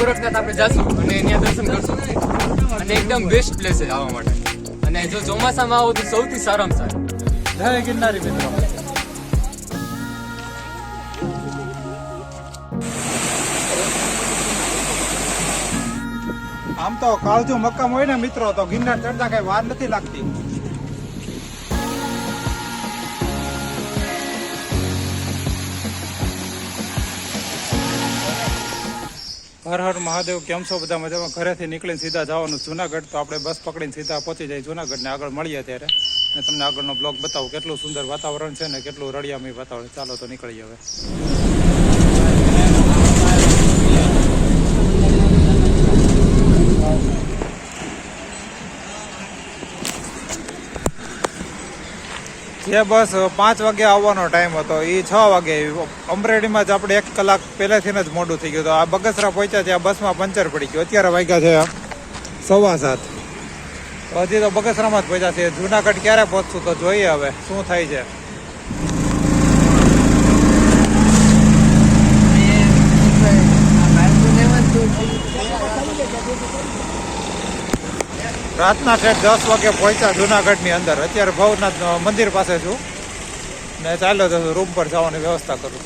ગોરખનાથ આપણે જશું અને ત્યાં દર્શન કરશું. અને એકદમ બેસ્ટ પ્લેસ છે આવવા માટે. અને જો ચોમાસામાં આવો તો સૌથી સારામાં સારું. જય ગિરનારી મિત્રો. આમ તો કાળજુ મક્કમ હોય ને મિત્રો, તો ગિરનાર ચડતા કઈ વાર નથી લાગતી. હર હર મહાદેવ, કેમ છો? બધા મજામાં? ઘરેથી નીકળીને સીધા જવાનું જુનાગઢ, તો આપણે બસ પકડીને સીધા પહોંચી જાય જુનાગઢને. આગળ મળીએ ત્યારે અને તમને આગળનો બ્લોગ બતાવું, કેટલું સુંદર વાતાવરણ છે ને કેટલું રળિયામય વાતાવરણ ચાલો તો નીકળીએ હવે. જે બસ, પાંચ વાગે આવવાનો ટાઈમ હતો. એ છ વાગે. અમરેલીમાં જ આપણે એક કલાક પહેલેથી જ મોડું થઈ ગયું હતું. આ બગસરા પહોંચ્યા છે આ બસમાં પંચર પડી ગયું. અત્યારે વાગ્યા છે સવા સાત. હજી તો બગસરામાં જ પહોંચ્યા છે જુનાગઢ ક્યારે પહોંચશું તો જોઈએ હવે, શું થાય છે. રાતના ઠેઠ દસ વાગે પહોંચ્યા જુનાગઢની અંદર. અત્યારે ભવનાથ મંદિર પાસે છું. ને ચાલ્યો તો રૂમ પર જવાની વ્યવસ્થા કરું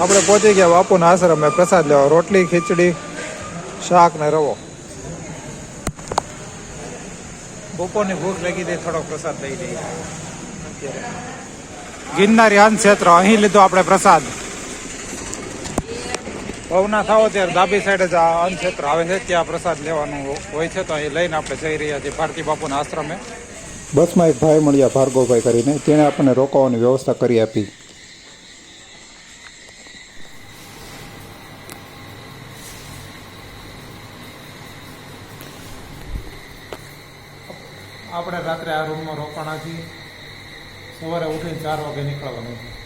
આપણે પહોંચી ગયા બાપુના આશ્રમે, પ્રસાદ લેવા. રોટલી, ખીચડી, શાક ને રવો. બપોરની ભૂખ લાગી દે થોડોક પ્રસાદ લઈ દઈએ ગિરનારી ક્ષેત્ર અહીં લીધો આપણે પ્રસાદ. ભવના થાવો ત્યારે ડાબી સાઈડ જ આ અન્નક્ષેત્ર આવે છે. ત્યાં પ્રસાદ લેવાનું હોય છે તો અહીં લઈને આપણે જઈ રહ્યા છીએ ભારતી બાપુના આશ્રમે. બસમાં એક ભાઈ મળ્યા ભાર્ગવભાઈ કરીને. તેણે આપણને રોકાવાની વ્યવસ્થા કરી આપી. આપણે રાત્રે આ રૂમમાં રોકાણા છીએ. સવારે ઉઠીને ચાર વાગે નીકળવાનું છે.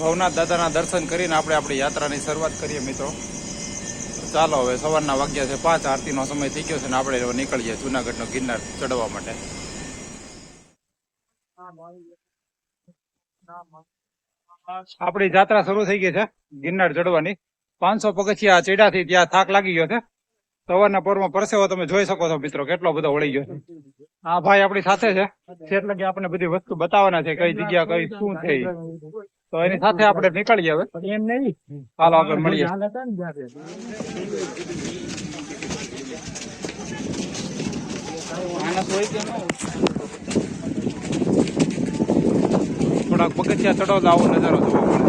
ભવનાથ દાદાના દર્શન કરીને આપણે આપણી યાત્રાની શરૂઆત કરીએ મિત્રો. ચાલો હવે સવારના વાગ્યા છે, પાંચ આરતીનો સમય થઈ ગયો છે ને આપણે નીકળીએ જુનાગઢનો ગિરનાર ચડવા માટે. આપણી યાત્રા શરૂ થઈ ગઈ છે, ગિરનાર ચડવાની. પાંચસો પગથિયા ચેડાથી ત્યાં થાક લાગી ગયો છે. સવારના પોરમાં પરસેવો તમે જોઈ શકો છો મિત્રો, કેટલો બધો વળી ગયો આ ભાઈ આપણી સાથે છે એટલે કે આપણે બધી વસ્તુ બતાવવાના છે, કઈ જગ્યા, કઈ શું છે ઈ. તો એની સાથે આપણે નીકળીએ હવે. એમ નહીં. હાલો આગળ મળીએ. થોડાક પગથિયા ચડો આવો નજારો જોવા મળે.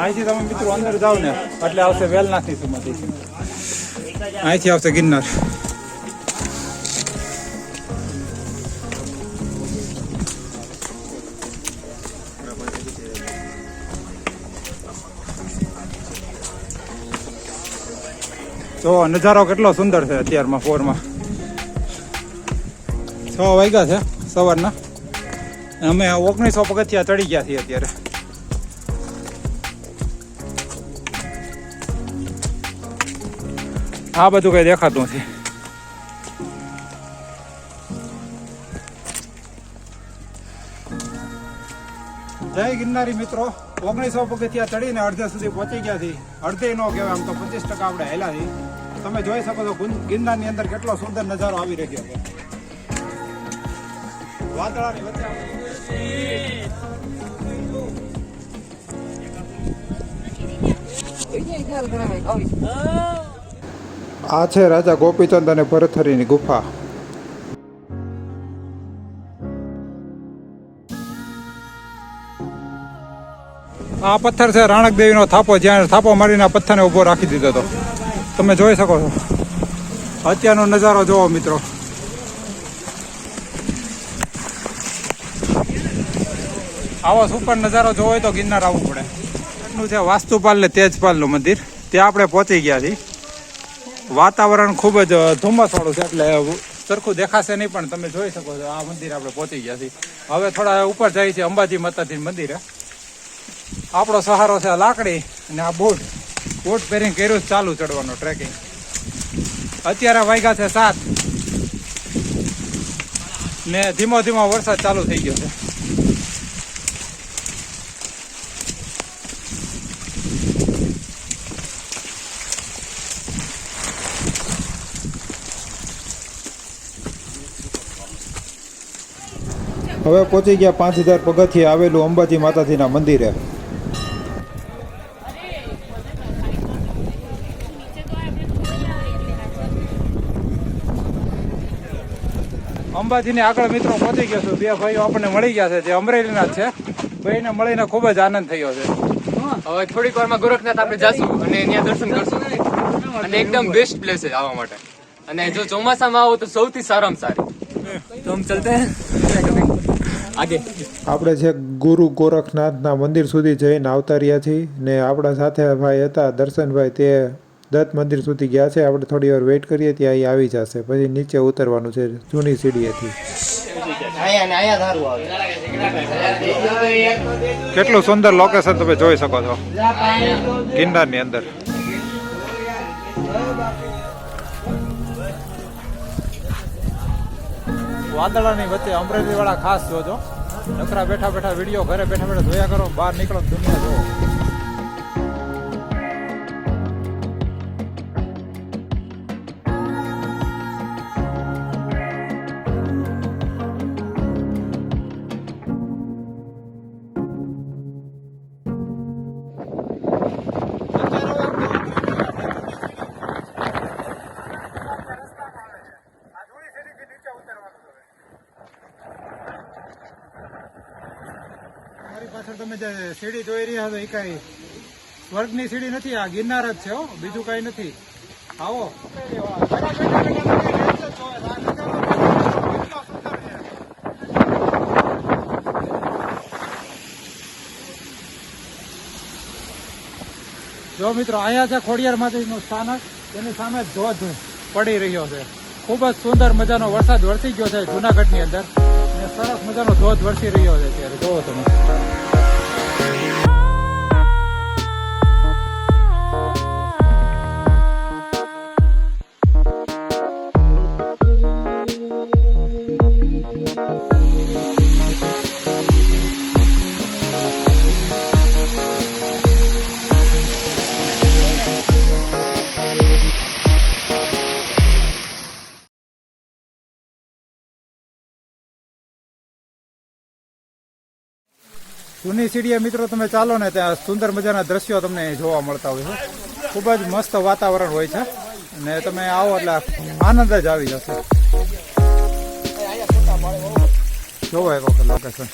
અહીંથી તમે મિત્રો અંદર જાઓ ને એટલે આવશે વેલનાથની સમાધિ. અહીંથી આવશે ગિરનાર જો, નજારો કેટલો સુંદર છે અત્યારમાં ફોરમાં છ વાગ્યા છે સવારના. અમે ઓગણીસો પગથિયા ચડી ગયા છીએ અત્યારે. આ બધું કઈ દેખાતું નથી. જય ગિરનારી મિત્રો. ઓગણીસો પગથિયા ચડીને અડધે સુધી પહોંચી ગયા હતી અડધે નો કહેવાય આમ તો પચીસ ટકા આપણે હેલા છીએ. તમે જોઈ શકો છો ગિરનાર ગિરનારની અંદર કેટલો સુંદર નજારો આવી રહ્યો છે. વાદળાની વચ્ચે આ છે રાજા ગોપીચંદ અને ભરથરીની ગુફા. આ પથ્થર છે રાણક દેવીનો થાપો, જ્યાં થાપો મારીને પથ્થરને ઊભો રાખી દીધો હતો. તમે જોઈ શકો છો. અત્યારનો નજારો જોવો, મિત્રો. આવો સુપર નજારો જોવો તો ગિરનાર આવવું પડે. એટલું છે વાસ્તુપાલ ને તેજપાલનું મંદિર. ત્યાં આપણે પહોંચી ગયા છીએ. વાતાવરણ ખૂબ જ ધુમ્મસવાળું છે એટલે સરખું દેખાશે નહીં, પણ તમે જોઈ શકો છો, આ મંદિર આપણે પહોંચી ગયા છીએ. હવે થોડા ઉપર જાય છે અંબાજી માતાજી મંદિરે. આપણો સહારો છે લાકડી અને આ બોટ. બોટ પહેરીને કર્યું ચાલુ ચડવાનું ટ્રેકિંગ અત્યારે વાગ્યા છે સાત. ને ધીમો ધીમો વરસાદ ચાલુ થઈ ગયો છે. હવે પહોંચી ગયા પાંચ હજાર પગથિયે આવેલું અંબાજી માતાજીના મંદિરે. અંબાજીની આગળ મિત્રો પહોંચી ગયા છું. બે ભાઈઓ આપણને મળી ગયા છે જે અમરેલીના છે. ભાઈને મળીને ખૂબ જ આનંદ થયો છે. હવે થોડીક વારમાં ગોરખનાથ આપણે જશું અને ત્યાં દર્શન કરશું. અને એકદમ બેસ્ટ પ્લેસ છે આવવા માટે. અને જો ચોમાસામાં આવો તો સૌથી સારામાં સારી. તો હમ ચલતે આપણે છે ગુરુ ગોરખનાથના મંદિર સુધી જઈને આવતા રહ્યા છીએ ને આપણા સાથે ભાઈ હતા દર્શનભાઈ તે દત્ત મંદિર સુધી ગયા છે. આપણે થોડી વાર વેઇટ કરીએ ત્યાં અહીં આવી જશે. પછી નીચે ઉતરવાનું છે જૂની સીડીએથી. કેટલું સુંદર લોકેશન તમે જોઈ શકો છો. ગિરનારની અંદર. વાદળાની વચ્ચે અમરેલી વાળા ખાસ જોજો નકરા બેઠા બેઠા વિડીયો ઘરે બેઠા બેઠા જોયા કરો બહાર નીકળો તો દુનિયા જોવો પાછળ તમે જે સીડી જોઈ રહ્યા છો, એ કઈ સ્વર્ગની સીડી નથી, આ ગિરનાર જ છે બીજું કઈ નથી. આવો. જો મિત્રો, અહીંયા છે ખોડિયાર માતાજીનું સ્થાનક તેની સામે ધોધ પડી રહ્યો છે. ખૂબ જ સુંદર મજાનો વરસાદ વરસી ગયો છે જુનાગઢની અંદર. અને સરસ મજાનો ધોધ વરસી રહ્યો છે ત્યારે જોવો તમે. જૂની સીડીએ મિત્રો તમે ચાલો ને ત્યાં સુંદર મજાના દ્રશ્યો તમને જોવા મળતા હોય છે. ખૂબ જ મસ્ત વાતાવરણ હોય છે. અને તમે આવો એટલે આનંદ જ આવી જશે. જોવો એક વખત લોકેશન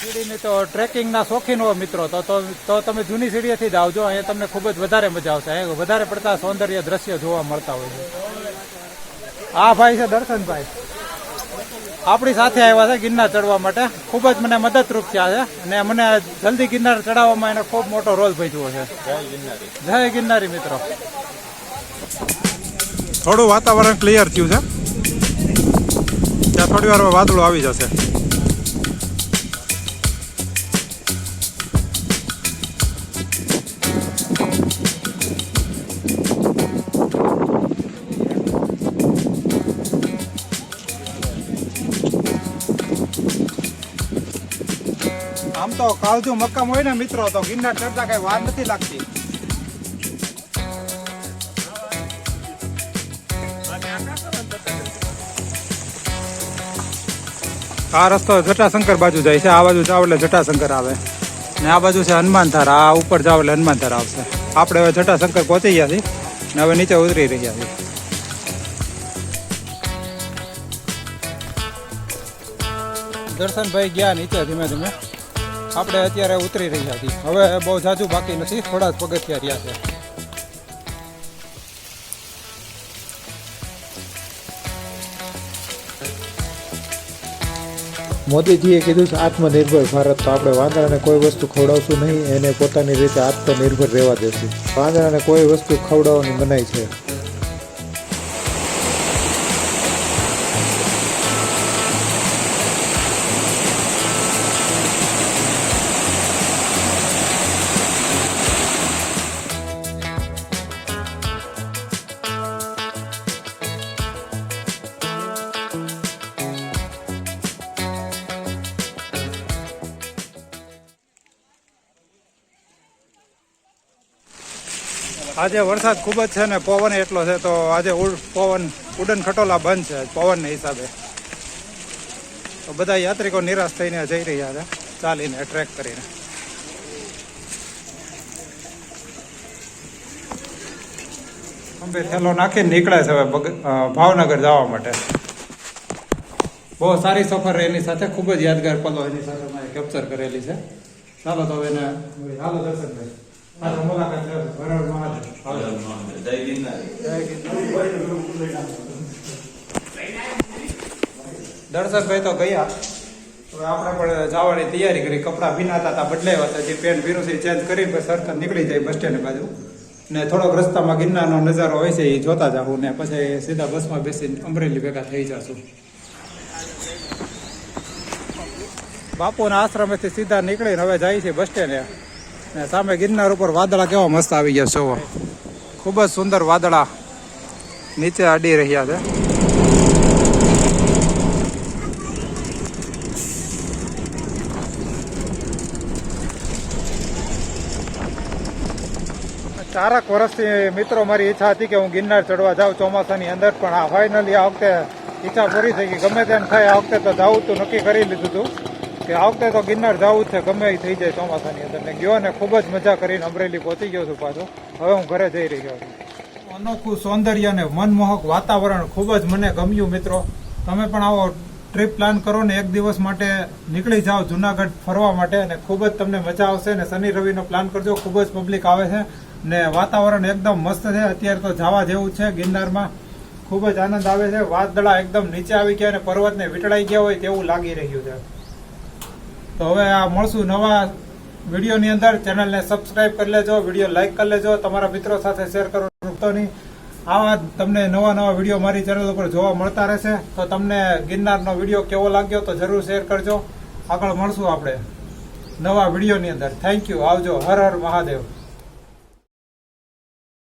સીડીની તો ટ્રેકિંગના શોખીન હોય મિત્રો. તો તો તમે જૂની સીડીએથી જ આવજો. અહીંયા તમને ખૂબ જ વધારે મજા આવશે. અહીંયા વધારે પડતા સૌંદર્ય દ્રશ્યો જોવા મળતા હોય છે. આ ભાઈ છે દર્શનભાઈ. આપણી સાથે આવ્યા છે ગિરનાર ચડવા માટે. ખૂબ જ મને મદદરૂપ થયા છે અને મને જલ્દી ગિરનાર ચડાવવામાં એને ખૂબ મોટો રોલ ભજવો છે. જય ગિરનારી. મિત્રો. થોડું વાતાવરણ ક્લિયર થયું છે. ત્યાં થોડી વાર વાદળો આવી જશે. આમ તો કાળજુ મક્કમ હોય ને મિત્રો, તો ગિરનાર ચડતા કઈ વાર નથી લાગતી. આ રસ્તો જટાશંકર બાજુ જાય છે, આ બાજુ જાવ એટલે જટાશંકર આવે. ને આ બાજુ છે હનુમાન ધાર, આ ઉપર જાવ એટલે હનુમાન ધાર આવશે. આપણે હવે જટાશંકર પહોંચી ગયા છીએ ને હવે નીચે ઉતરી રહ્યા છીએ. દર્શનભાઈ ગયા નીચે ધીમે ધીમે. આપણે અત્યારે ઉતરી રહ્યા છીએ. હવે બહુ જાજુ બાકી નથી, થોડા જ પગથિયા રહ્યા છે. મોદીજીએ કીધું છે, આત્મનિર્ભર ભારત. તો આપણે વાંદરાને કોઈ વસ્તુ ખવડાવશું નહીં, એને પોતાની રીતે આત્મનિર્ભર રહેવા દેશું. વાંદરાને કોઈ વસ્તુ ખવડાવવાની મનાઈ છે. આજે વરસાદ ખૂબ જ છે ને પવન એટલો છે તો આજે પવન ઉડન ખટોલા બંધ છે પવનના હિસાબે. તો બધા યાત્રિકો નિરાશ થઈને જઈ રહ્યા છે. ચાલીને ટ્રેક કરીને. થેલો નાખીને નીકળે છે હવે ભાવનગર જવા માટે. બહુ સારી સફર એની સાથે, ખૂબ જ યાદગાર પલો એની સાથે મેં કેપ્ચર કરેલી છે. ચાલો તો હવે એને હાલો દર્શનભાઈ. મુલાકાત મહાદેવ જય ગિરનાર. દર્શનભાઈ તો ગયા હવે આપણે પણ જવાની તૈયારી કરી કપડાં ભીનાતા હતા બદલાવ્યા હતા જે પેન્ટ ભીનું છે ચેન્જ કરી પછી સરખા નીકળી જાય બસ સ્ટેન્ડ બાજુ ને થોડોક રસ્તામાં ગિરનારનો નજારો હોય છે એ જોતા જાઉં ને પછી સીધા બસમાં બેસીને અમરેલી ભેગા થઈ જશું બાપુના આશ્રમેથી સીધા નીકળીને હવે જાય છે બસ સ્ટેન્ડે ને સામે ગિરનાર ઉપર વાદળા કેવા મસ્ત આવી ગયા છે ખૂબ જ સુંદર વાદળા નીચે અડી રહ્યા છે. ચારક વર્ષથી મિત્રો મારી ઈચ્છા હતી કે હું ગિરનાર ચડવા જાઉં. ચોમાસાની અંદર પણ આ ફાઇનલી આ વખતે ઈચ્છા પૂરી થઈ ગઈ. ગમે તેમ થાય, આ વખતે તો જવું તો નક્કી કરી લીધું હતું કે આ તો ગિરનાર જવું છે, ગમે એ થઈ જાય ચોમાસાની અંદર. ને ગયો ને ખૂબ જ મજા કરીને અમરેલી પહોંચી ગયો છું પાછો. હવે હું ઘરે જઈ રહ્યો છું. અનોખું સૌંદર્ય અને મનમોહક વાતાવરણ ખૂબ જ મને ગમ્યું, મિત્રો. તમે પણ આવો ટ્રીપ પ્લાન કરો ને એક દિવસ માટે નીકળી જાઓ જુનાગઢ ફરવા માટે અને ખૂબ જ તમને મજા આવશે ને શનિ રવિનો પ્લાન કરજો. ખૂબ જ પબ્લિક આવે છે ને વાતાવરણ એકદમ મસ્ત છે. અત્યારે તો જવા જેવું છે ગિરનારમાં. ખૂબ જ આનંદ આવે છે. વાદળા એકદમ નીચે આવી ગયા અને પર્વતને વીંટળાઈ ગયા હોય તેવું લાગી રહ્યું છે. તો હવે આ મળશું નવા વિડીયોની અંદર. ચેનલને સબસ્ક્રાઇબ કરી લેજો, વીડિયો લાઇક કરી લેજો. તમારા મિત્રો સાથે શેર કરો ચૂકતો નહીં. આવા તમને નવા નવા વીડિયો મારી ચેનલ ઉપર જોવા મળતા રહેશે. તો તમને ગિરનારનો વીડિયો કેવો લાગ્યો તો જરૂર શેર કરજો. આગળ મળશું આપણે નવા વિડીયોની અંદર. થેન્ક યુ આવજો. હર હર મહાદેવ.